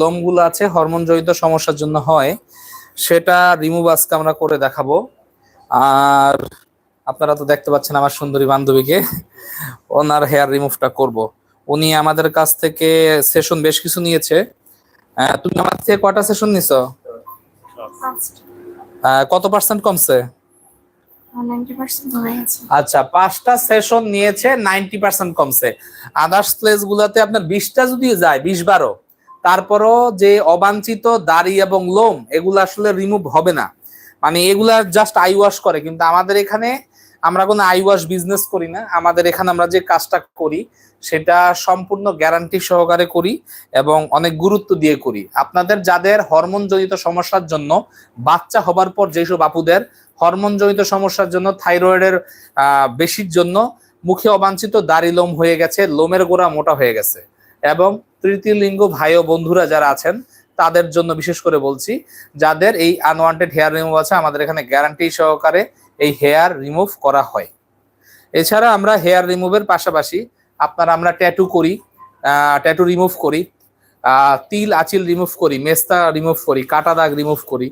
লোমগুলো আছে হরমোন জড়িত সমস্যার জন্য হয়। সেটা রিমুভ আজকে আমরা করে দেখাবো। আর আপনারা তো দেখতে পাচ্ছেন আমার সুন্দরী বান্ধবীকে ওনার হেয়ার রিমুভটা করব। উনি আমাদের কাছ থেকে সেশন বেশ কিছু নিয়েছে। তুমি আমার থেকে কটা সেশন নিছো? কত পার্সেন্ট কমছে? আচ্ছা পাঁচটা সেশন নিয়েছে নাইনটি পার্সেন্ট কমছে। আদার্স প্লেস গুলাতে আপনার বিশটা যদি যায় বিশ বারো। তারপরও যে অবাঞ্ছিত দাড়ি এবং লোম, এগুলো আসলে রিমুভ হবে না। মানে এগুলা জাস্ট আই ওয়াশ করে, কিন্তু আমাদের এখানে আমরা কোনো আই ওয়াশ বিজনেস করি না। আমাদের এখানে আমরা যে কাজটা করি, সেটা সম্পূর্ণ গ্যারান্টি সহকারে করি এবং অনেক গুরুত্ব দিয়ে করি। আপনাদের যাদের হরমোন জনিত সমস্যার জন্য বাচ্চা হবার পর যেসব আপুদের হরমোন জনিত সমস্যার জন্য থাইরয়েডের বেশির জন্য মুখে অবাঞ্ছিত দাড়ি লোম হয়ে গেছে, লোমের গোড়া মোটা হয়ে গেছে। এবং তৃতীয় লিঙ্গ ভাই ও বন্ধুরা যারা আছেন, তাদের জন্য বিশেষ করে বলছি, যাদের এই আনওয়ান্টেড হেয়ার রিমুভ আছে, আমাদের এখানে গ্যারান্টি সহকারে এই হেয়ার রিমুভ করা হয়। এছাড়া আমরা হেয়ার রিমুভের পাশাপাশি আপনার আমরা ট্যাটু করি ট্যাটু রিমুভ করি তিল, আচিল রিমুভ করি, মেস্তা রিমুভ করি, কাটা দাগ রিমুভ করি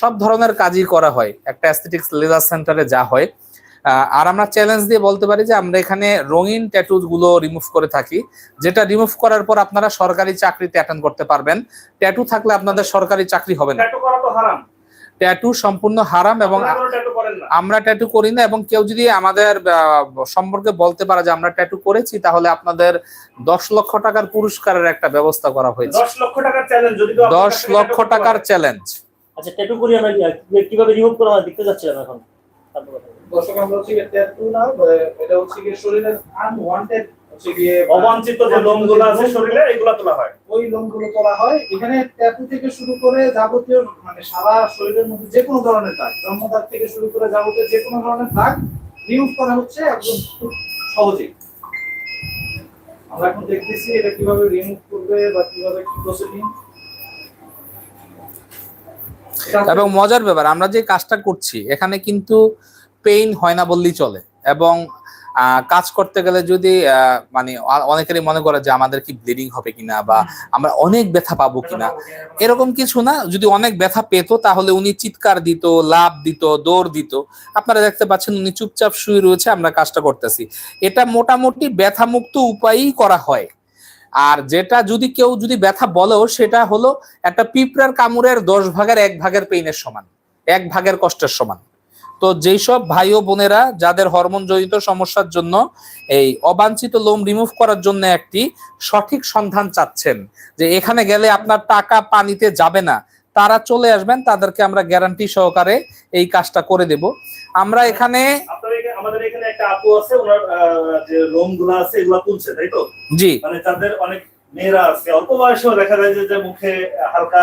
সব ধরনের কাজই করা হয়। একটা অ্যাস্থেটিক্স লেজার সেন্টারে যা হয় আর আমরা চ্যালেঞ্জ দিয়ে বলতে পারি যে আমরা এখানে রঙিন ট্যাটু গুলো রিমুভ করে থাকি। যেটা রিমুভ করার পর আপনারা সরকারি চাকরিতে অ্যাটেন্ড করতে পারবেন। ট্যাটু থাকলে আপনাদের সরকারি চাকরি হবে না। ট্যাটু করা তো হারাম। ট্যাটু সম্পূর্ণ হারাম এবং আমরা ট্যাটু করি না এবং কেউ যদি আমাদের সম্পর্কে বলতে পারে যে আমরা ট্যাটু করেছি তাহলে আপনাদের দশ লক্ষ টাকার পুরস্কারের একটা ব্যবস্থা করা হয়েছে। দশ লক্ষ টাকার চ্যালেঞ্জ যদি কেউ আপনার দশ লক্ষ টাকার চ্যালেঞ্জ আচ্ছা ট্যাটু করি আমরা কীভাবে রিমুভ করা হয় দেখতে যাচ্ছিলাম এখন। তারপর কথা বলব। দর্শক আমরা হচ্ছে গিয়ে ট্যাটু না এটা হচ্ছে গিয়ে শরীরের আনওয়ান্টেড হচ্ছে গিয়ে অবাঞ্ছিত যে লোমগুলো আছে শরীরে এগুলো তোলা হয়। ওই লোমগুলো তোলা হয়। এখানে ট্যাটু থেকে শুরু করে যাবতীয় মানে সারা শরীরের মধ্যে যে কোনো ধরনের দাগ জন্মদাগ থেকে শুরু করে যাবতীয় যে কোনো ধরনের দাগ রিমুভ করা হচ্ছে একদম খুব সহজেই। আমরা এখন দেখতেছি এটা কীভাবে রিমুভ করবে বা কীভাবে কি প্রসিডিং এবং মজার ব্যাপার আমরা যে কাজটা করছি এখানে কিন্তু পেইন হয় না বললেই চলে। এবং কাজ করতে গেলে যদি আহ, মানে অনেকেরই মনে করে যে আমাদের কি ব্লিডিং হবে কিনা বা আমরা অনেক ব্যথা পাবো কিনা। এরকম কিছু না যদি অনেক ব্যথা পেতো তাহলে উনি চিৎকার দিত লাভ দিত দৌড় দিত। আপনারা দেখতে পাচ্ছেন উনি চুপচাপ শুয়ে রয়েছে আমরা কাজটা করতেছি। এটা মোটামুটি ব্যথা মুক্ত উপায়েই করা হয়। আর যেটা যদি কেউ যদি ব্যথা বলেও সেটা হলো একটা পিঁপড়ার কামড়ের দশ ভাগের এক ভাগের পেইনের সমান। এক ভাগের কষ্টের সমান। তো যেই সব ভাই ও বোনেরা যাদের হরমোন জড়িত সমস্যার জন্য এই অবাঞ্ছিত লোম রিমুভ করার জন্য একটি সঠিক সন্ধান চাচ্ছেন যে এখানে গেলে আপনার টাকা পানিতে যাবে না তারা চলে আসবেন তাদেরকে আমরা গ্যারান্টি সহকারে এই কাজটা করে দেব। আমরা এখানে আমাদের এখানে একটা আপু আছে ওনার যে আছে এগুলো তুলছে তাই তো? জি। মানে তাদের অনেক মেয়েরা আছে অল্প বয়সেও দেখা যায় যে মুখে হালকা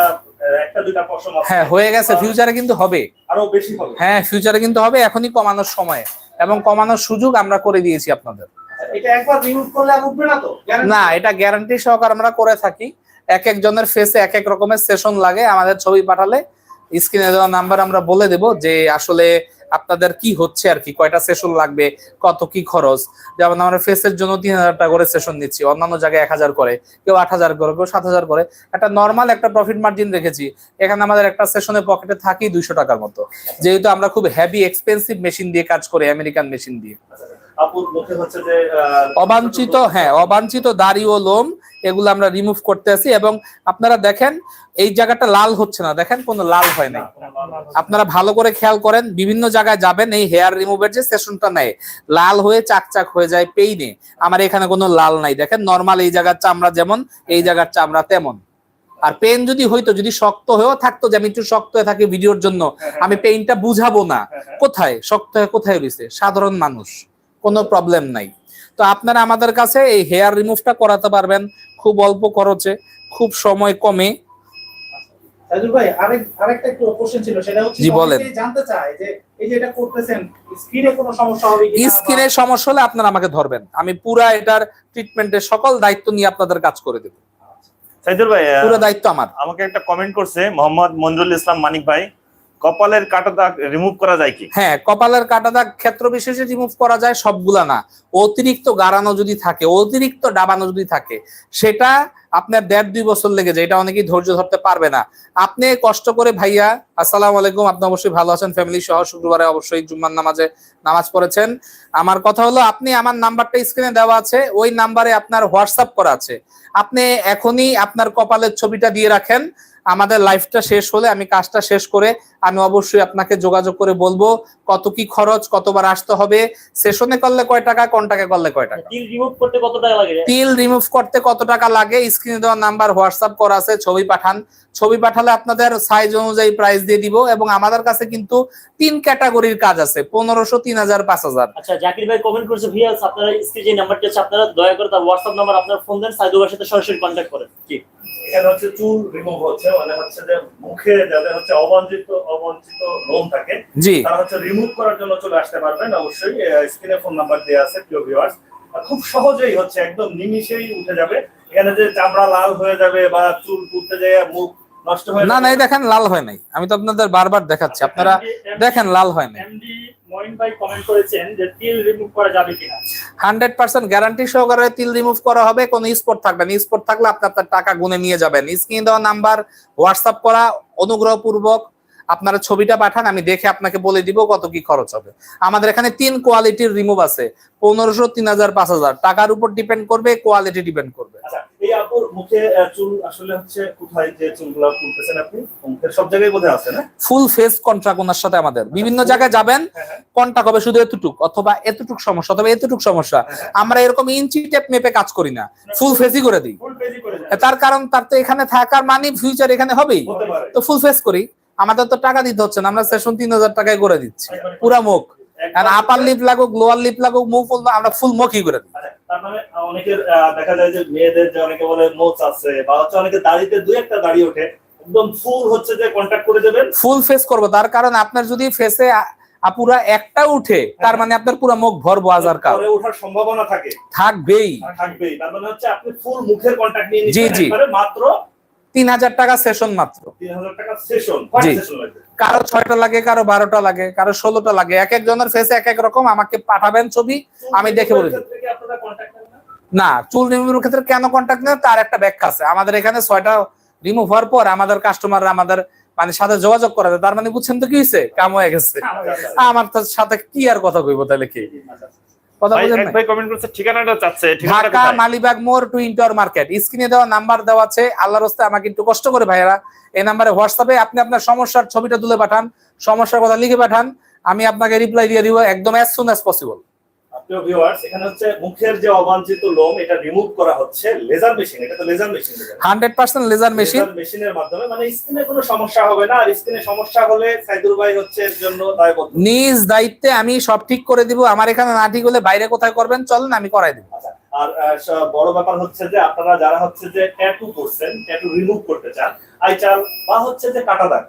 হ্যাঁ হয়ে গেছে। ফিউচারে কিন্তু হবে। আরও বেশি হবে। হ্যাঁ ফিউচারে কিন্তু হবে। এখনই কমানোর সময়। এবং কমানোর সুযোগ আমরা করে দিয়েছি আপনাদের। এটা একবার রিমুভ করলে আর উঠবে না তো? না এটা গ্যারান্টি সহকার আমরা করে থাকি। এক একজনের ফেসে এক এক রকমের সেশন লাগে। আমাদের ছবি পাঠালে স্ক্রিনে দেওয়া নাম্বার আমরা বলে দেব যে আসলে আপনাদের কি হচ্ছে আর কি? কয়টা সেশন লাগবে? কত কি খরচ? যেমন আমরা ফেসের জন্য তিন হাজার টাকা করে সেশন নিচ্ছি। অন্যান্য জায়গায় এক হাজার করে, কেউ আট হাজার করে, কেউ সাত হাজার করে। একটা নর্মাল একটা প্রফিট মার্জিন রেখেছি। এখানে আমাদের একটা সেশনে পকেটে থাকি দুইশো টাকার মতো। যেহেতু আমরা খুব হ্যাভি এক্সপেন্সিভ মেশিন দিয়ে কাজ করি আমেরিকান মেশিন দিয়ে। অবাঞ্ছিত হ্যাঁ অবাঞ্ছিত দাড়ি ও লোম এগুলো আমরা রিমুভ করতে আছি এবং আপনারা দেখেন এই জায়গাটা লাল হচ্ছে না। দেখেন কোনো লাল হয় নাই। আপনারা ভালো করে খেয়াল করেন বিভিন্ন জায়গায় যাবেন এই হেয়ার রিমুভের যে সেশনটা নেয় লাল হয়ে চাকচাক হয়ে যায় পেইনে আমার এখানে কোনো লাল নাই। দেখেন নর্মাল এই জায়গার চামড়া যেমন এই জায়গার চামড়া তেমন। আর পেন যদি হইতো যদি শক্ত হয়েও থাকতো যে আমি একটু শক্ত হয়ে থাকি ভিডিওর জন্য আমি পেইনটা বুঝাবো না। কোথায়? শক্ত হয়ে কোথায় রয়েছে? সাধারণ মানুষ। কোনো প্রবলেম নাই। তো আপনারা আমাদের কাছে এই হেয়ার রিমুভটা করাতে পারবেন খুব অল্প খরচে খুব সময় কমে। সাইদুল ভাই আরেক আরেকটা কোশ্চেন ছিল সেটা হচ্ছে জি, বলেন। অনেকেই জানতে চায় যে এই যে এটা করতেছেন স্কিনে কোনো সমস্যা হবে হলে আপনারা আমাকে ধরবেন। আমি পুরা এটার ট্রিটমেন্টের সকল দায়িত্ব নিয়ে আপনাদের কাজ করে দেবো। সাইদুল ভাই পুরো দায়িত্ব আমার। আমাকে একটা কমেন্ট করছে মোহাম্মদ মঞ্জুরুল ইসলাম মানিক ভাই। কপালের কাটা দাগ রিমুভ করা যায় কি? হ্যাঁ কপালের কাটা দাগ ক্ষেত্র বিশেষে রিমুভ করা যায় সবগুলা না। অতিরিক্ত গাড়ানো যদি থাকে, অতিরিক্ত ডাবানো যদি থাকে, সেটা আপনার দেড় দুই বছর লেগে যায়। এটা অনেকেই ধৈর্য ধরতে পারবে না। আপনি কষ্ট করে ভাইয়া, আসসালামু আলাইকুম, আপনি অবশ্যই ভালো আছেন ফ্যামিলি সহ শুক্রবারে অবশ্যই জুম্মার নামাজে নামাজ পড়েছেন। আমার কথা হলো, আপনি আমার নাম্বারটা স্ক্রিনে দেওয়া আছে, ওই নাম্বারে আপনার হোয়াটসঅ্যাপ করা আছে। আপনি এখনই আপনার কপালের ছবিটা দিয়ে রাখেন। আমাদের লাইফটা শেষ হলে আমি কাজটা শেষ করে আমি অবশ্যই আপনাকে যোগাযোগ করে বলব কত কি খরচ কতবার আসতে হবে সেশনে করলে কয় টাকা কোন টাকা করলে কয় টাকা। তিল রিমুভ করতে কত টাকা লাগে? তিল রিমুভ করতে কত টাকা লাগে স্ক্রিনে দেওয়া নাম্বার হোয়াটসঅ্যাপ করা আছে ছবি পাঠান। ছবি পাঠালে আপনাদের সাইজ অনুযায়ী প্রাইস দিয়ে দিব এবং আমাদের কাছে কিন্তু তিন ক্যাটাগরির কাজ আছে পনেরোশো তিন হাজার পাঁচ হাজার। আচ্ছা জাকির ভাই কমেন্ট করেছে ভিয়াস আপনারা স্ক্রিনে যে নাম্বারটি আছে আপনারা দয়া করে তার হোয়াটসঅ্যাপ নাম্বার আপনার ফোন দেন সাইদুল ভাইয়ের সাথে সরাসরি কন্ট্যাক্ট করেন। জি। এখানে হচ্ছে চুল রিমুভ হচ্ছে মানে হচ্ছে যে মুখে যাদের হচ্ছে অবাঞ্ছিত অবাঞ্ছিত লোম থাকে জি। তারা হচ্ছে রিমুভ করার জন্য চলে আসতে পারবেন অবশ্যই। স্ক্রিনে ফোন নাম্বার দেওয়া আছে প্রিয় ভিউয়ার্স খুব সহজেই হচ্ছে একদম নিমিশেই উঠে যাবে। এখানে যে চামড়া লাল হয়ে যাবে বা চুল তুলতে যায় মুখ নষ্ট হয়ে না না এই দেখেন লাল হয় নাই। আমি তো আপনাদের বারবার দেখাচ্ছি। আপনারা দেখেন লাল হয় নাই। এমডি মইন ভাই কমেন্ট করেছেন যে তিল রিমুভ করা যাবে কিনা। হান্ড্রেড পার্সেন্ট গ্যারান্টি সহকারে তিল রিমুভ করা হবে কোনো স্পট থাকবে না। স্পট থাকলে আপনি আপনার টাকা গুনে নিয়ে যাবেন। স্ক্রিন দেওয়া নাম্বার হোয়াটসঅ্যাপ করা অনুগ্রহপূর্বক আপনারা ছবিটা পাঠান আমি দেখে আপনাকে বলে দিব কত কি খরচ হবে। আমাদের এখানে তিন কোয়ালিটির রিমুভ আছে পনেরোশো তিন হাজার পাঁচ হাজার। টাকার উপর ডিপেন্ড করবে কোয়ালিটি ডিপেন্ড করবে। আচ্ছা এই আপুর মুখে চুল আসলে হচ্ছে কোথায় যে চুলগুলো তুলতেছেন আপনি? মুখের সব জায়গায় বোধ আছে না? ফুল ফেস কন্ট্রাক্ট ওনার সাথে আমাদের। বিভিন্ন জায়গায় যাবেন হ্যাঁ, হ্যাঁ। কন্ট্রাক্ট হবে শুধু এতটুক অথবা এতটুক সমস্যা অথবা এতটুক সমস্যা। হ্যাঁ। আমরা এরকম ইঞ্চি টেপ মেপে কাজ করি না। ফুল ফেসই করে দিই। তার কারণ তার তো এখানে থাকার মানে ফিউচার এখানে হবেই। তো ফুল ফেস করি। আমাদের তো টাকা দিতে হচ্ছে না আমরা সেশন তিন হাজার টাকায় করে দিচ্ছি। পুরা মুখ। আর আপার লিপ লাগুক লোয়ার লিপ লাগুক মুখ আমরা ফুল মুখই করে দিই। মানে অনেকের দেখা যায় যে মেয়েদের যে অনেকে বলে মোচ আছে বা হচ্ছে অনেকে দাড়িতে দুই একটা দাড়ি ওঠে একদম ফুল হচ্ছে যে কন্ট্যাক্ট করে দেবেন। ফুল ফেস করব তার কারণ আপনার যদি ফেসে পুরা একটা উঠে তার মানে আপনার পুরো মুখ ভরবো হাজার কাল। ওঠার সম্ভাবনা থাকে। থাকবেই। থাকবেই তার মানে হচ্ছে আপনি ফুল মুখের নিয়ে। মাত্র তিন হাজার টাকা সেশন মাত্র। কারও ছয়টা লাগে কারও বারোটা লাগে কারও ষোলোটা লাগে। এক একজনের ফেসে এক এক রকম আমাকে পাঠাবেন ছবি আমি দেখে বলে না? চুল রিমুভের ক্ষেত্রে কেন কন্ট্যাক্ট নেই তার একটা ব্যাখ্যা আছে। আমাদের এখানে ছয়টা রিমুভ হওয়ার পর আমাদের কাস্টমাররা আমাদের মানে সাথে যোগাযোগ করা দেয়। তার মানে বুঝছেন তো কি হয়েছে কাম হয়ে গেছে। আমার তো সাথে কি আর কথা কইবো তাহলে কি? কথা বুঝেন এক ভাই কমেন্ট করছে ঠিকানাটা চাচ্ছে ঢাকা মালিবাগ মোড় টুইন টাওয়ার মার্কেট। স্ক্রিনে দেওয়া নাম্বার দেওয়া আছে আল্লাহর রাস্তায় আমাকে একটু কষ্ট করে এই নাম্বারে হোয়াটসঅ্যাপে আপনি আপনার সমস্যার ছবিটা তুলে পাঠান সমস্যার কথা লিখে পাঠান আমি আপনাকে রিপ্লাই দিয়ে দিব একদম অ্যাজ সুন অ্যাজ পসিবল প্রিয় ভিউয়ার্স এখানে হচ্ছে মুখের যে অবাঞ্ছিত লোম এটা রিমুভ করা হচ্ছে লেজার মেশিন এটা তো laser machine hundred percent laser machine laser মেশিনের মাধ্যমে মানে স্কিনে কোনো সমস্যা হবে না আর স্কিনে সমস্যা হলে সাইদুল ভাই হচ্ছে এর জন্য দায়বদ্ধ। নিজ দায়িত্বে আমি সব ঠিক করে দিব আমার এখানে না ঠিক হলে বাইরে কোথায় করবেন চলেন আমি করাই দিব। আচ্ছা, আর বড় ব্যাপার হচ্ছে যে আপনারা যারা হচ্ছে যে ট্যাটু করছেন ট্যাটু রিমুভ করতে চান আইচাল বা হচ্ছে যে কাটা দাগ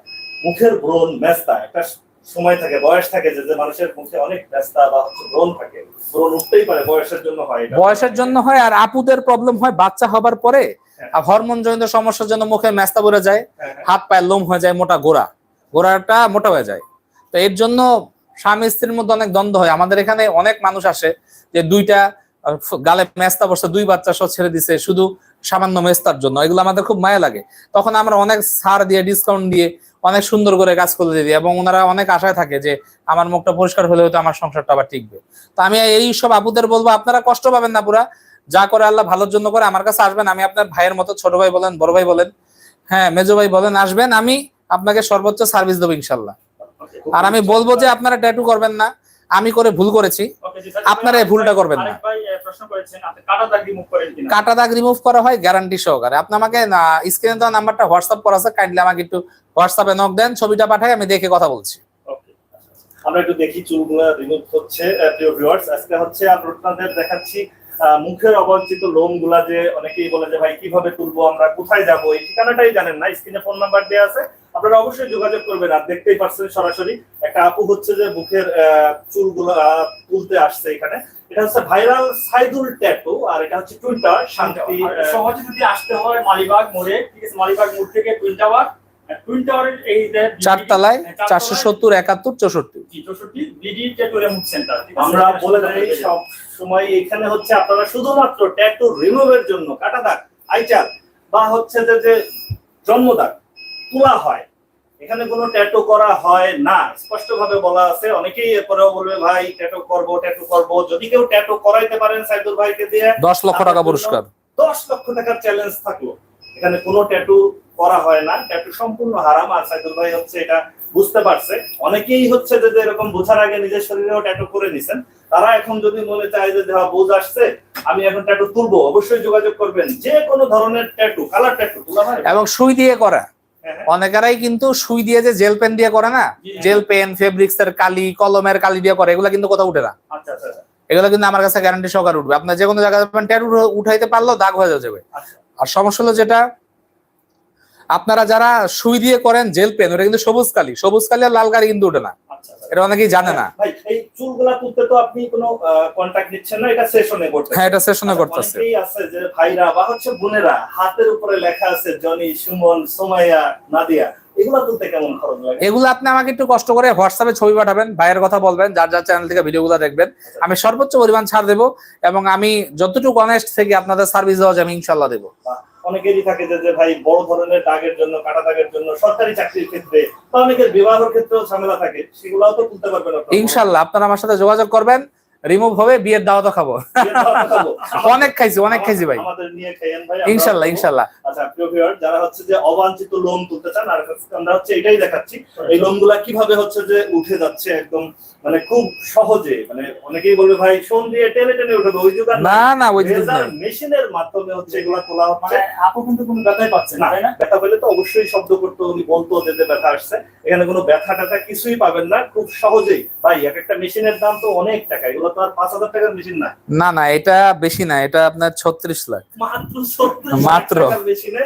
মুখের ব্রণ মেস্তা একটা সময় থাকে বয়স থাকে যে যে মানুষের মুখে অনেক মেস্তা বা হচ্ছে ব্রণ থাকে ব্রণ উঠতেই পারে বয়সের জন্য হয় বয়সের জন্য হয় আর আপুদের প্রবলেম হয় বাচ্চা হবার পরে হ্যাঁ। হরমোন জনিত সমস্যার জন্য মুখে মেস্তা পড়ে যায় হ্যাঁ, হ্যাঁ। হাত পায়ের লোম হয়ে যায় মোটা গোড়া। গোড়াটা মোটা হয়ে যায়। তো এর জন্য স্বামী স্ত্রীর মধ্যে অনেক দ্বন্দ্ব হয়। আমাদের এখানে অনেক মানুষ আসে যে দুইটা গালে মেস্তা বসে দুই বাচ্চা সব ছেড়ে দিছে শুধু সামান্য মেস্তার জন্য। এগুলো আমাদের খুব মায়া লাগে। তখন আমরা অনেক ছাড় দিয়ে ডিসকাউন্ট দিয়ে অনেক সুন্দর করে কাজ করে দিই এবং ওনারা অনেক আশায় থাকে যে আমার মুখটা পরিষ্কার হলে হয়তো আমার সংসারটা আবার টিকবে। তো আমি এই সব আপুদের বলব, আপনারা কষ্ট পাবেন না পুরা। যা করে আল্লাহ ভালোর জন্য করে আমার কাছে আসবেন। আমি আপনার ভাইয়ের মতো ছোট ভাই বলেন, বড় ভাই বলেন হ্যাঁ মেজো ভাই বলেন, আসবেন। আমি আপনাকে সর্বোচ্চ সার্ভিস দেবো ইনশাল্লাহ আর আমি বলব যে আপনারা ট্যাটু করবেন না। আমি করে ভুল করেছি। আপনারা ভুলটা করবেন না। কাটা দাগ রিমুভ করা হয় গ্যারান্টি সহকারে। আপনি আমাকে স্ক্রিনে দেওয়া নাম্বারটা হোয়াটসঅ্যাপ করা আছে কাইন্ডলি আমাকে একটু হোয়াটসঅ্যাপে নক দেন ছবিটা পাঠাই আমি দেখে কথা বলছি। আমরা একটু দেখি চুলগুলো রিমুভ হচ্ছে প্রিয় ভিউয়ার্স আজকে হচ্ছে আপনাদের দেখাচ্ছি মুখের অবাঞ্ছিত লোমগুলা যে অনেকেই বলে যে ভাই কীভাবে তুলবো আমরা কোথায় যাব? এই ঠিকানাটাই জানেন না স্ক্রিনে ফোন নাম্বার দেওয়া আছে। আপনারা অবশ্যই যোগাযোগ করবেন আর দেখতেই পাচ্ছেন সরাসরি। একটা আপু হচ্ছে যে মুখের আহ, চুলগুলো তুলতে আসছে এখানে। এটা হচ্ছে ভাইরাল সাইদুল ট্যাটু আর এটা হচ্ছে টুইটার শান্তি সহজে যদি আসতে হয় মালিবাগ মোড়ে ঠিক আছে মালিবাগ মোড় থেকে টুইন টাওয়ার টুইন টাওয়ারের এই চারতলায় চারতলায় চারশো সত্তর একাত্তর চৌষট্টি। চৌষট্টি বিডি ট্যাটু রিমুভ সেন্টার। আমরা বলে দেই সব সময় এখানে হচ্ছে আপনারা শুধুমাত্র ট্যাটু রিমুভের জন্য কাটা দাগ আইচাল বা হচ্ছে যে যে জন্মদাগ তোলা হয়। এখানে কোনো ট্যাটু করা হয় না। স্পষ্ট ভাবে বলা আছে অনেকেই এরপরেও বলবে ভাই ট্যাটু করব ট্যাটু করব। যদি কেউ ট্যাটু করাইতে পারেন সাইদুল ভাইকে দিয়ে দশ লক্ষ টাকা পুরস্কার। দশ লক্ষ টাকার চ্যালেঞ্জ থাকল। এখানে কোনো ট্যাটু করা হয় না। ট্যাটু সম্পূর্ণ হারাম আর সাইদুল ভাই হচ্ছে এটা বুঝতে পারছে। অনেকেই হচ্ছে যে এরকম বোঝার আগে নিজের শরীরেও ট্যাটু করে নিছেন। তারা এখন যদি মনে চায় যে দেওয়া বোঝ আসছে আমি এখন ট্যাটু তুলবো। অবশ্যই যোগাযোগ করবেন। যে কোনো ধরনের ট্যাটু কালার ট্যাটু তোলা হয় এবং সুই দিয়ে করা। হ্যাঁ, হ্যাঁ। অনেকেরাই কিন্তু সুই দিয়ে যে জেল পেন দিয়ে করে না। জেল পেন ফেব্রিক্স এর কালি কলমের কালি দিয়ে করে এগুলো কিন্তু কোথাও উঠে না। আচ্ছা আচ্ছা আচ্ছা, এগুলো কিন্তু আমার কাছে গ্যারান্টি সহকারে উঠবে। আপনার যে কোনো জায়গায় যাবেন ট্যাটু উঠাইতে পারল দাগ হয়ে যাবে। আর সমস্যা হলো যেটা আপনারা যারা সুই দিয়ে করেন জেল পেন ওটা কিন্তু সবুজ কালি। সবুজ কালি আর লাল কালি কিন্তু উঠে না। এটা অনেকেই জানে না। ভাই এই চুলগুলা তুলতে তো আপনি কোনো কন্টাক্ট নিচ্ছেন না এটা সেশনে করতে। হ্যাঁ এটা সেশনে করতেছে। অনেকেই আছে যে ভাইরা বা হচ্ছে বোনেরা হাতের উপরে লেখা আছে জনি সুমন সোমাইয়া নাদিয়া এগুলা আপনি আমাকে একটু কষ্ট করে হোয়াটসঅ্যাপে ছবি পাঠাবেন ভাইয়ের কথা বলবেন যার যার চ্যানেল থেকে ভিডিওগুলো দেখবেন। আমি সর্বোচ্চ পরিমাণ ছাড় দেবো এবং আমি যতটুকু অনেস্ট থেকে আপনাদের সার্ভিস দেওয়া যাবে ইনশাল্লাহ দেবো। অনেকেরই থাকে যে ভাই বড় ধরনের দাগের জন্য, কাটা দাগের জন্য সরকারি চাকরির ক্ষেত্রে বা অনেকের বিবাহের ক্ষেত্রেও ঝামেলা থাকে, সেগুলাও তো তুলতে পারবেন। ইনশাল্লাহ, আপনারা আমার সাথে যোগাযোগ করবেন রিমুভ হবে বিয়ের দাওয়াতও খাব। খাব। অনেক খাইছি অনেক খাইছি ভাই। আমাদের নিয়ে খাইয়েন ভাই আমরাও ইনশাল্লাহ ইনশাল্লাহ। আচ্ছা যারা হচ্ছে যে অবাঞ্ছিত লোম তুলতে চান আর আমরা হচ্ছে এটাই দেখাচ্ছি এই লোমগুলা কীভাবে হচ্ছে যে উঠে যাচ্ছে একদম মানে খুব সহজে মানে অনেকেই বলবে ভাই সোন দিয়ে টেনে টেনে উঠবে ওই যুগ না না ওই নাই। মেশিনের মাধ্যমে হচ্ছে এগুলা তোলা হচ্ছে। মানে আপু কিন্তু কোনো ব্যথাই পাচ্ছে না না তাই না? ব্যথা পেলে তো অবশ্যই শব্দ করতো উনি বলতো যে যে ব্যথা আসছে। এখানে কোনো ব্যথা টাথা কিছুই পাবেন না খুব সহজেই। ভাই এক একটা মেশিনের দাম তো অনেক টাকা এগুলো টাকার মেশিন না না না এটা বেশি না এটা আপনার ছত্রিশ লাখ। মাত্র সত্তর মাত্র। মেশিনে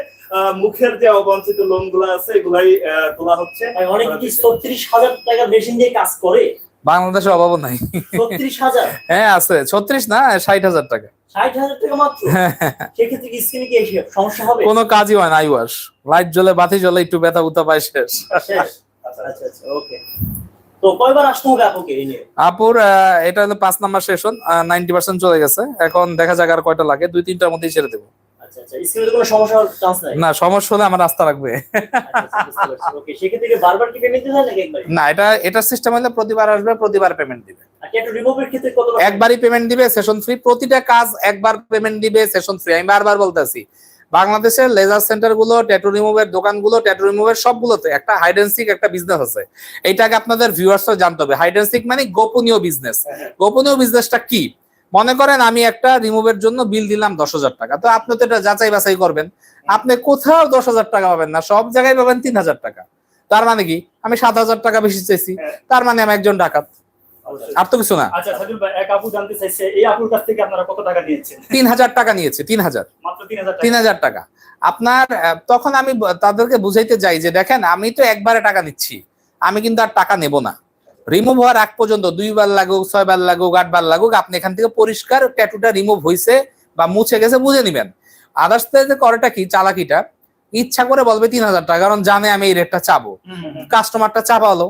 মুখের যে অবাঞ্ছিত আছে এগুলাই তোলা হচ্ছে। ভাই, অনেকে কি ছত্রিশ হাজার টাকার মেশিন দিয়ে কাজ করে? বাংলাদেশে অভাবও নাই। হ্যাঁ আছে। ছত্রিশ না ষাট হাজার টাকা। টাকা হবে? কোনো কাজই হয় না আইওয়াস লাইট জ্বলে বাতি জ্বলে একটু ব্যথা উতা পায় শেষ। আচ্ছা আচ্ছা আচ্ছা ওকে তো কয়বার আসতে হবে আপুকে এই নিয়ে? আপুর এটা হলো পাঁচ নাম্বার সেশন নাইনটি পার্সেন্ট চলে গেছে। এখন দেখা যাক আর কয়টা লাগে দুই তিনটার মধ্যেই ছেড়ে দেবো। আচ্ছা আচ্ছা না সমস্যা হলে আমার রাস্তা রাখবে। একবার না এটা এটার সিস্টেম হলে প্রতিবার আসবে প্রতিবার পেমেন্ট দিবে। একবারই পেমেন্ট দিবে সেশন ফ্রি প্রতিটা কাজ একবার পেমেন্ট দিবে সেশন ফ্রি আমি বারবার বলতেছি বাংলাদেশের লেজার সেন্টারগুলো ট্যাটু রিমুভের দোকানগুলো ট্যাটু রিমুভের সবগুলোতে একটা হাইডেন্সিক একটা বিজনেস আছে। এইটাকে আপনাদের ভিউয়ার্সও জানতে হবে। হাইডেন্সিক মানে গোপনীয় বিজনেস গোপনীয় বিজনেসটা কি? মনে করেন আমি একটা রিমুভের জন্য বিল দিলাম দশ হাজার টাকা। তো আপনি তো এটা যাচাই বাছাই করবেন। আপনি কোথাও দশ হাজার টাকা পাবেন না সব জায়গায় পাবেন তিন হাজার টাকা। তার মানে কি? আমি সাত হাজার টাকা বেশি চাইছি। হ্যাঁ। তার মানে আমি একজন ডাকাত। আর তো কিছু না। আচ্ছা সাজুল ভাই এক আপু জানতে চাইছে এই আপুর কাছ থেকে আপনারা কত টাকা নিয়েছেন? নিয়েছে তিন হাজার। মাত্র তিন হাজার তিন টাকা। আপনার তখন আমি তাদেরকে বুঝাইতে যাই যে দেখেন আমি তো একবারে টাকা নিচ্ছি। আমি কিন্তু আর টাকা নেব না। রিমুভ হওয়ার আগ পর্যন্ত দুইবার লাগুক ছয়বার লাগুক আটবার লাগুক আপনি এখান থেকে পরিষ্কার ট্যাটুটা রিমুভ হয়েছে বা মুছে গেছে বুঝে নিবেন। আদার্স যে করেটা কি চালাকিটা ইচ্ছা করে বলবে তিন হাজার টাকা কারণ জানে আমি এই রেটটা চাবো। কাস্টমারটা চাপালো।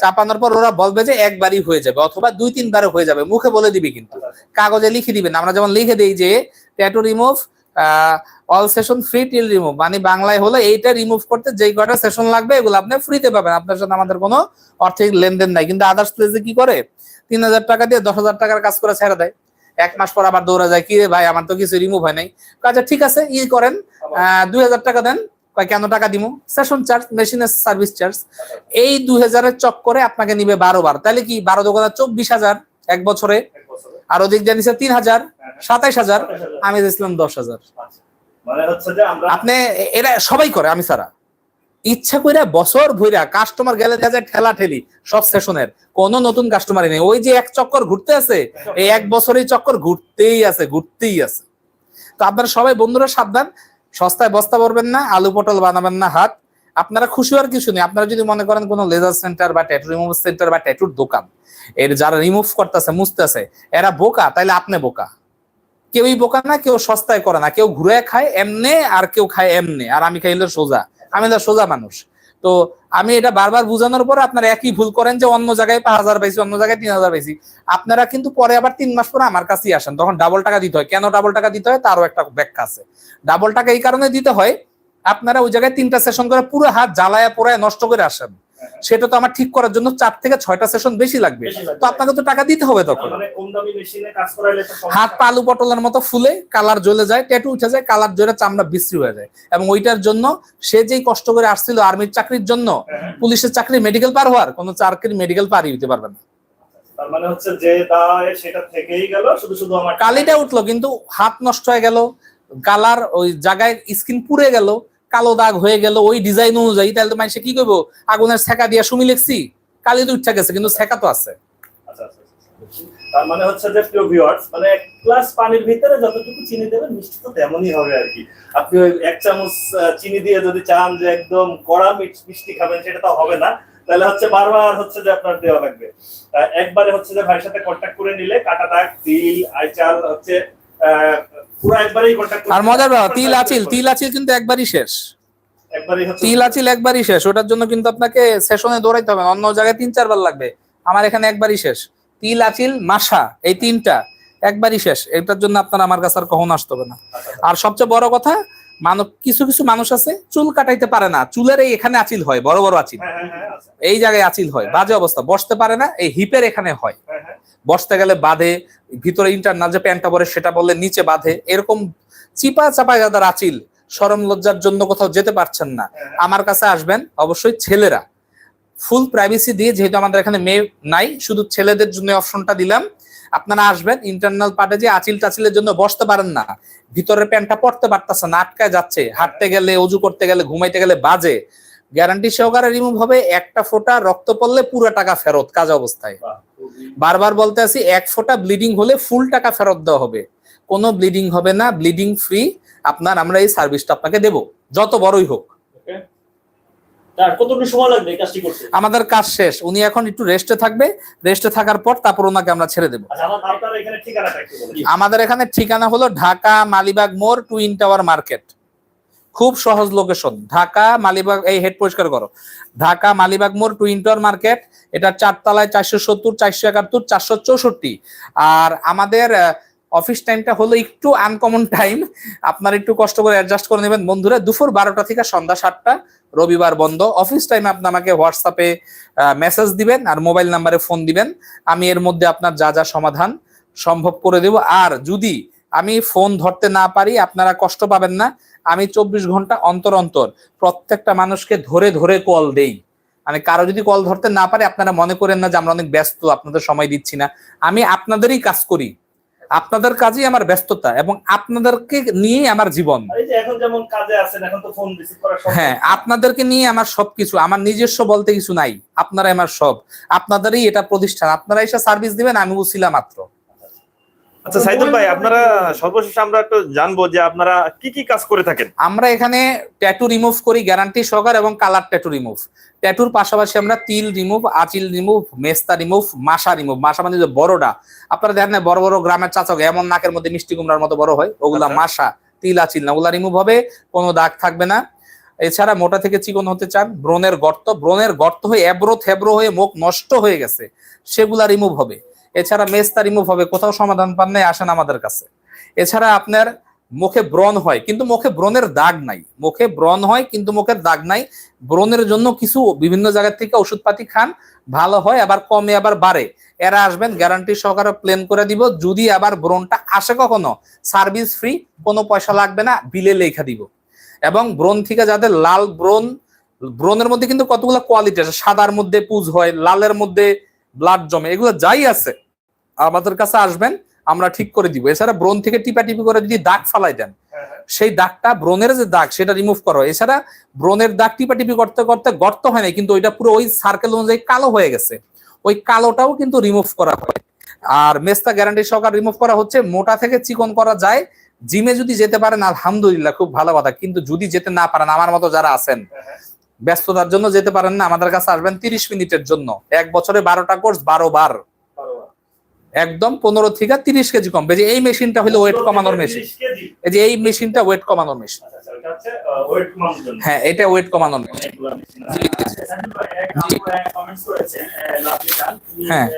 চাপানোর পর ওরা বলবে যে একবারই হয়ে যাবে অথবা দুই তিনবারে হয়ে যাবে। মুখে বলে দিবি কিন্তু। কাগজে লিখে দিবেন আমরা যেমন লিখে দেই যে tattoo remove all session free till remove মানে বাংলায় এইটা রিমুভ করতে কয়টা সেশন লাগবে, এগুলো আপনি ফ্রিতে পাবেন। আপনার সাথে আমাদের কোনো অর্থিক লেনদেন নাই। কিন্তু আদার্স প্লেসে কি করে? তিন হাজার টাকা দিয়ে দশ হাজার টাকার কাজ করে ছেড়ে দেয়। এক মাস পর আবার দৌড়া যায়, কি রে ভাই, আমার তো কিছু রিমুভ হয় নাই। আচ্ছা ঠিক আছে, ই করেন দুই হাজার টাকা দেন। কেন টাকা দিমু? সেশন চার্জ মেশিনের সার্ভিস চার্জ এই দুই হাজারের চক্করে আপনাকে নিবে বারো বার। তাহলে কি বারো দোকানে চব্বিশ হাজার এক বছরে? আর ওদিক দিয়ে নিছে তিন হাজার সাতাইশ হাজার আমি দিয়েছিলাম দশ হাজার। মানে আপনি এরা সবাই করে আমি সারা ইচ্ছা কইরা বছর ভইরা কাস্টমার গেলে দেখা যায় ঠেলা ঠেলি সব সেশনের কোন নতুন কাস্টমারই নেই। ওই যে এক চক্কর ঘুরতে আছে এই এক বছরই চক্কর ঘুরতেই আছে ঘুরতেই আছে। তো আপনারা সবাই বন্ধুরা সাবধান সস্তায় বস্তা ভরবেন না, আলু পটল বানাবেন না, হাত। আপনারা খুশি হওয়ার কিছু নেই। আপনারা যদি মনে করেন কোনো লেজার সেন্টার বা ট্যাটু রিমুভ সেন্টার বা ট্যাটুর দোকান, এর যারা রিমুভ করতেছে, মুছতেছে, এরা বোকা, তাইলে আপনি বোকা। কেউই বোকা না, কেউ সস্তায় করে না। কেউ ঘুরে খায় এমনে আর কেউ খায় এমনে। আর আমি খাইলে সোজা। আমি তো সোজা মানুষ। তো আমি এটা বারবার বোঝানোর পর আপনারা একই ভুল করেন যে অন্য জায়গায় পাঁচ হাজার পাইছি, অন্য জায়গায় তিন হাজার পাইছি। আপনারা কিন্তু পরে আবার তিন মাস পরে আমার কাছেই আসেন, তখন ডাবল টাকা দিতে হয়। কেন ডাবল টাকা দিতে হয়? তারও একটা ব্যাখ্যা আছে। ডাবল টাকা এই কারণে দিতে হয়, আপনারা ওই জায়গায় তিনটা সেশন করে পুরো হাত জ্বালায় পোড়ায় নষ্ট করে আসেন। সেটা তো আমার ঠিক করার জন্য চার থেকে ছয়টা সেশন বেশি লাগবে। তো আপনাকে তো টাকা দিতে হবে তখন। হাত পা আলু পটলের মতো ফুলে কালার জ্বলে যায় ট্যাটু উঠে যায় কালার জ্বলে চামড়া বিশ্রী হয়ে যায়। এবং ওইটার জন্য সে যেই কষ্ট করে আসছিল আর্মির চাকরির জন্য হ্যাঁ, পুলিশের চাকরি মেডিকেল পার হওয়ার কোনো চাকরি মেডিকেল পারই হতে পারবে না। তার মানে হচ্ছে যে দায় সেটা থেকেই গেল শুধু শুধু আমার কালিটা উঠল কিন্তু হাত নষ্ট হয়ে গেল কালার ওই জায়গায় স্কিন পুড়ে গেল কালো দাগ হয়ে গেল ওই ডিজাইন অনুযায়ী তাহলে তো মানুষে কি করব? আগুনের ছেঁকা দিয়া সুমি লিখছি। কালি তো উঠে গেছে কিন্তু ছেঁকা তো আছে। আচ্ছা, আচ্ছা, আচ্ছা। মানে যে মানে পানির ভিতরে যতটুকু চিনি মিষ্টি তো তেমনই হবে আর কি। আপনি ওই এক চামচ চিনি দিয়ে যদি যে একদম মিষ্টি খাবেন সেটা তো হবে না। তাহলে হচ্ছে বারবার হচ্ছে যে আপনার দেওয়া লাগবে। একবারে হচ্ছে যে ভাইয়ের সাথে কন্ট্যাক্ট করে নিলে কাটা দাগ তিল আইচাল হচ্ছে আর মজার ব্যাপার তিল আচিল তিল আচিল কিন্তু একবারই শেষ। তিল আচিল একবারই শেষ ওটার জন্য কিন্তু আপনাকে সেশনে দৌড়াইতে হবে অন্য জায়গায় তিন চারবার লাগবে। আমার এখানে একবারই শেষ। তিল আচিল মাসা এই তিনটা একবারই শেষ। এটার জন্য আপনার আমার কাছে আর কখন আসতে হবে না। আচ্ছা, আর সবচেয়ে বড় কথা মানব কিছু কিছু মানুষ আছে চুল কাটাইতে পারে না চুলের এই এখানে আচিল হয় বড় বড় আচিল। হ্যাঁ হ্যাঁ হ্যাঁ এই জায়গায় আচিল হয় বাজে অবস্থা বসতে পারে না এই হিপের এখানে হয়। বসতে গেলে বাঁধে ভিতরে ইন্টারনাল যে প্যান্টটা পরে সেটা বললে নিচে বাঁধে এরকম চিপা চাপা যাদের আচিল সরম লজ্জার জন্য কোথাও যেতে পারছেন না। আমার কাছে আসবেন অবশ্যই ছেলেরা। ফুল প্রাইভেসি দিয়ে যেহেতু আমাদের এখানে মেয়ে নাই শুধু ছেলেদের জন্য অপশনটা দিলাম আপনারা আসবেন ইন্টারনাল পার্টে যে আচিল টাচিলের জন্য বসতে পারেন না। ভিতরের প্যান্টটা পড়তে পারতেছে না আটকায় যাচ্ছে। হাঁটতে গেলে অজু করতে গেলে ঘুমাইতে গেলে বাজে। গ্যারান্টি সহকারে রিমুভ হবে একটা ফোঁটা রক্ত পড়লে পুরো টাকা ফেরত কাজ অবস্থায়। বারবার বলতে আছি এক ফোঁটা ব্লিডিং হলে ফুল টাকা ফেরত দেওয়া হবে। কোনো ব্লিডিং হবে না ব্লিডিং ফ্রি আপনার আমরা এই সার্ভিসটা আপনাকে দেব যত বড়ই হোক আর কতটুকু সময় লাগবে এই কাজটি করতে আমাদের কাজ শেষ। উনি এখন একটু রেস্টে থাকবে। রেস্টে থাকার পর তারপর ওনাকে আমরা ছেড়ে দেব। আচ্ছা আমাদের এখানে ঠিকানা হলো ঢাকা মালিবাগ মোড় টুইন টাওয়ার মার্কেট। খুব সহজ লোকেশন ঢাকা মালিবাগ এই হেড পরিষ্কার করো। ঢাকা মালিবাগ মোড় টুইন টাওয়ার মার্কেট। এটা চারতলায় চারশো সত্তর চারশো একাত্তর চারশো চৌষট্টি। আর আমাদের অফিস টাইমটা হলো একটু আনকমন টাইম আপনারা একটু কষ্ট করে অ্যাডজাস্ট করে নেবেন। বন্ধুরা, দুপুর বারোটা থেকে সন্ধ্যা সাতটা, রবিবার বন্ধ। অফিস টাইমে আপনি আমাকে হোয়াটসঅ্যাপে মেসেজ দিবেন আর মোবাইল নাম্বারে ফোন দিবেন। আমি এর মধ্যে আপনার যা যা সমাধান সম্ভব করে দেব। আর যদি আমি ফোন ধরতে না পারি, আপনারা কষ্ট পাবেন না। আমি চব্বিশ ঘণ্টা অন্তর অন্তর প্রত্যেকটা মানুষকে ধরে ধরে কল দেই। মানে কারও যদি কল ধরতে না পারে, আপনারা মনে করেন না যে আমরা অনেক ব্যস্ত, আপনাদের সময় দিচ্ছি না। আমি আপনাদেরই কাজ করি। আপনাদের কাজেই আমার ব্যস্ততা এবং আপনাদেরকে নিয়ে আমার জীবন। হ্যাঁ আপনাদেরকে নিয়ে আমার সবকিছু আমার নিজস্ব বলতে কিছু নাই। আপনারা আমার সব। আপনাদেরই এটা প্রতিষ্ঠান। আপনারা এসে সার্ভিস দিবেন আমি বুঝছিলাম মাত্র। আচ্ছা সাইদুল ভাই আপনারা সর্বশেষ আমরা একটু জানব যে আপনারা কি কি কাজ করে থাকেন? আমরা এখানে ট্যাটু রিমুভ করি গ্যারান্টি সহকার এবং কালার ট্যাটু রিমুভ ট্যাটুর পাশাপাশি আমরা তিল রিমুভ আচিল রিমুভ মেস্তা রিমুভ মাসা রিমুভ মাসা মানে যে বড়টা। আপনারা দেখেন না বড় বড় গ্রামের চাচক এমন নাকের মধ্যে মিষ্টি কুমড়ার মতো বড় হয় ওগুলা আচ্ছা। মাসা তিল আচিল না ওগুলা রিমুভ হবে কোনো দাগ থাকবে না। এছাড়া মোটা থেকে চিকন হতে চান ব্রণের গর্ত ব্রণের গর্ত হয়ে এব্রো থেবড়ো হয়ে মুখ নষ্ট হয়ে গেছে সেগুলা রিমুভ হবে। এছাড়া মেস্তা রিমুভ হবে, কোথাও সমাধান পান নাই, আসেন আমাদের কাছে। এছাড়া আপনার মুখে ব্রণ হয়, কিন্তু মুখে ব্রণের দাগ নাই। মুখে ব্রণ হয়, কিন্তু মুখের দাগ নাই। ব্রণের জন্য কিছু বিভিন্ন জায়গা থেকে ওষুধপাতি খান, ভালো হয়, আবার কমে, আবার বাড়ে। এরা আসবেন গ্যারান্টি সহকারে প্লেন করে দিব। যদি আবার ব্রণটা আসে কখনো সার্ভিস ফ্রি কোনো পয়সা লাগবে না বিলে লেখা দিব। এবং ব্রণ থেকে যাদের লাল ব্রণ, ব্রণের মধ্যে কিন্তু কতগুলো কোয়ালিটি আছে? সাদার মধ্যে পুজ হয়, লালের মধ্যে ব্লাড জমে, এগুলো যাই আছে। আমাদের কাছে আসবেন, আমরা ঠিক করে দিব। এছাড়া ব্রণ থেকে টিপা টিপি করে যদি দাগ ফালাই দেন। সেই দাগটা ব্রণের যে দাগ, সেটা রিমুভ করা। এছাড়া ব্রণের দাগ টিপা টিপি করতে করতে গর্ত হয় না কিন্তু ওইটা পুরো ওই সার্কেল অনুযায়ী কালো হয়ে গেছে। ওই কালোটাও কিন্তু রিমুভ করা হয়। আর মেস্তা গ্যারান্টি সহকার রিমুভ করা হচ্ছে, মোটা থেকে চিকন করা যায়। জিমে যদি যেতে পারেন, আলহামদুলিল্লাহ, খুব ভালো কথা। কিন্তু যদি যেতে না পারেন, আমার মতো যারা আছেন, ব্যস্ততার জন্য যেতে পারেন না। আমাদের কাছে আসবেন তিরিশ মিনিটের জন্য। এক বছরে বারোটা কোর্স বারো বার। একদম পনেরো থেকে তিরিশ কেজি কমবে যে এই মেশিনটা হলো ওয়েট কমানোর মেশিন এই যে এই মেশিনটা ওয়েট কমানোর মেশিন আচ্ছা, আচ্ছা, জন্য। হ্যাঁ এটা ওয়েট কমানোর খান। তিনি, হ্যাঁ।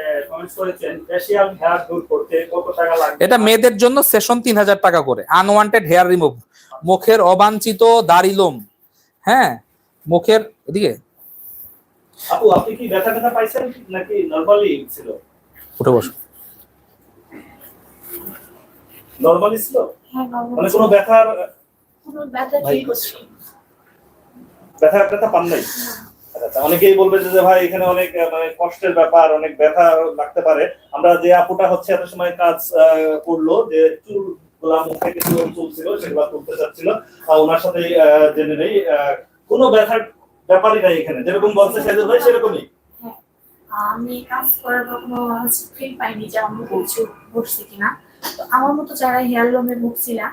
এটা মেয়েদের জন্য সেশন তিন হাজার টাকা করে। আনওয়ান্টেড হেয়ার রিমুভ মুখের অবাঞ্ছিত দাড়ি লোম। হ্যাঁ মুখের এদিকে। আপু আপনি কি ব্যথা ব্যথা পাইছেন নাকি নরমালি ছিল? উঠে বসো। নরমালি ছিল হ্যাঁ মানে কোনো ব্যথার কোনো ব্যথা ফিল করছি ব্যথা ব্যথা পান নাই? আচ্ছা, অনেকেই বলবে যে ভাই এখানে অনেক মানে কষ্টের ব্যাপার অনেক ব্যথা লাগতে পারে। আমরা যে আপুটা হচ্ছে এত সময় কাজ করল যে চুলগুলা মুখ থেকে চুল চুল ছিল সেগুলো তুলতে চাচ্ছিল। ওনার সাথে জেনে নেই কোনো ব্যথার ব্যাপারই নাই এখানে। যেরকম বলছে সাইদুল ভাই সেরকমই। আমি কাজ করার কোনো ফিল পাইনি যে আমি বলছি বসছি কিনা। তো আমার মতো যারা হেয়ার লোমে ভুগছিলা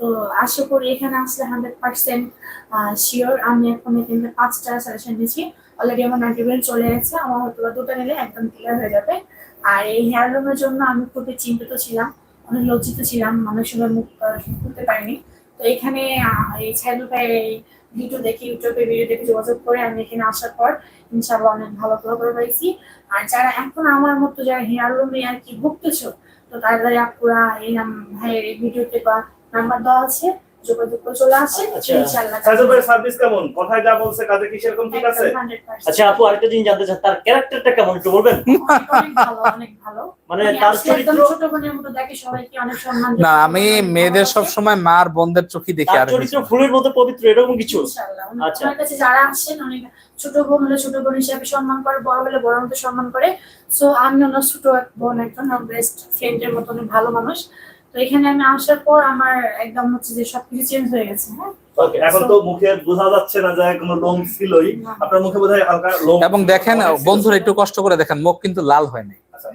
তো আশা করি এখানে আসলে হান্ড্রেড পার্সেন্ট শিওর আমি এখন এখানে পাঁচটা সাজেশন দিচ্ছি অলরেডি আমার নাইনটি চলে গেছে, আমার হয়তো দুটো নিলে একদম ক্লিয়ার হয়ে যাবে। আর এই হেয়ার লোমের জন্য আমি খুবই চিন্তিত ছিলাম, অনেক লজ্জিত ছিলাম মানুষের মুখ করতে পারিনি। তো এখানে এই ছাইদুল ভাইয়ের এই ভিডিও দেখে ইউটিউবে ভিডিও দেখে যোগাযোগ করে আমি এখানে আসার পর ইনশাআল্লাহ অনেক ভালো ফলো করে পাইছি। আর যারা এখন আমার মতো যারা হেয়ার লোমে আর কি ভুগতেছো তো তাড়াতাড়ি আপুরা এই নাম ভাইয়ের এই ভিডিওতে বা নাম্বার দেওয়া আছে। যোগাযোগ করে চলে আসে আচ্ছা। ইনশাআল্লাহ সাইদুল ভাই সার্ভিস কেমন? কথায় যা বলছে কাজে কি সেরকম ঠিক আছে? আচ্ছা আপু আরেকটা জিনিস জানতে চান তার ক্যারেক্টারটা কেমন একটু বলবেন? অনেক অনেক ভালো অনেক ভালো। মানে তার চরিত্র ছোট বোনের মতো দেখে সবাইকে অনেক সম্মান না আমি মেয়েদের সব সময় মার বোনদের চোখই দেখি আর চরিত্র ফুলের মতো পবিত্র এরকম কিছু? আচ্ছা। আমার কাছে যারা আসেন অনেক ছোট বোন হলে ছোট বোন হিসাবে সম্মান করে বড় হলে বড় মতো সম্মান করে। সো আমি ওনার ছোট এক বোন একজন বেস্ট ফ্রেন্ডের মতো অনেক ভালো মানুষ। তো এখানে আমি আসার পর আমার একদম হচ্ছে যে সবকিছু চেঞ্জ হয়ে গেছে হ্যাঁ? Okay, এখন তো মুখে বোঝা যাচ্ছে না যে কোনো লোম ছিলই। আপনার মুখে বোধহয় হালকা লোম এবং দেখেন বন্ধুরা একটু কষ্ট করে দেখেন মুখ কিন্তু লাল হয় নাই। আচ্ছা,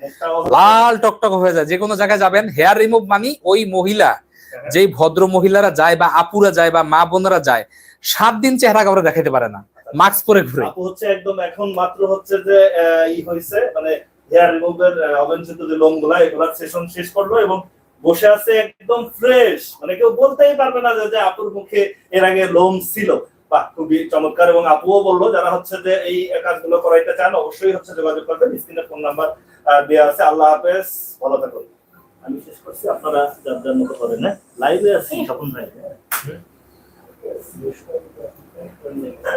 লাল টকটক হয়ে যায়। যে কোনো জায়গায় যাবেন হেয়ার রিমুভ মানি ওই মহিলা যেই ভদ্র মহিলারা যায় বা আপুরা যায় বা মা বোনেরা যায় সাত দিন চেহারা কাউরে দেখাতে পারে না মাস্ক পরে ঘুরে। হচ্ছে একদম এখন মাত্র হচ্ছে যে ই হয়েছে মানে হেয়ার রিমুভের অবাঞ্ছিত যে লোমগুলা এগুলার সেশন শেষ করল এবং বসে আছে একদম ফ্রেশ মানে কেউ বলতেই পারবে না যে আপুর মুখে এর আগে লোম ছিল। বাহ, খুবই চমৎকার। এবং আপুও বলল, যারা হচ্ছে যে এই কাজগুলো করাইতে চান, অবশ্যই হচ্ছে যোগাযোগ করবেন। স্ক্রিনে ফোন নাম্বার দেওয়া আছে। আল্লাহ হাফেজ। ভালো থাকুন। আমি শেষ করছি। আপনারা যার যার মতো করেন হ্যাঁ? লাইভে আছি, স্বপন ভাই।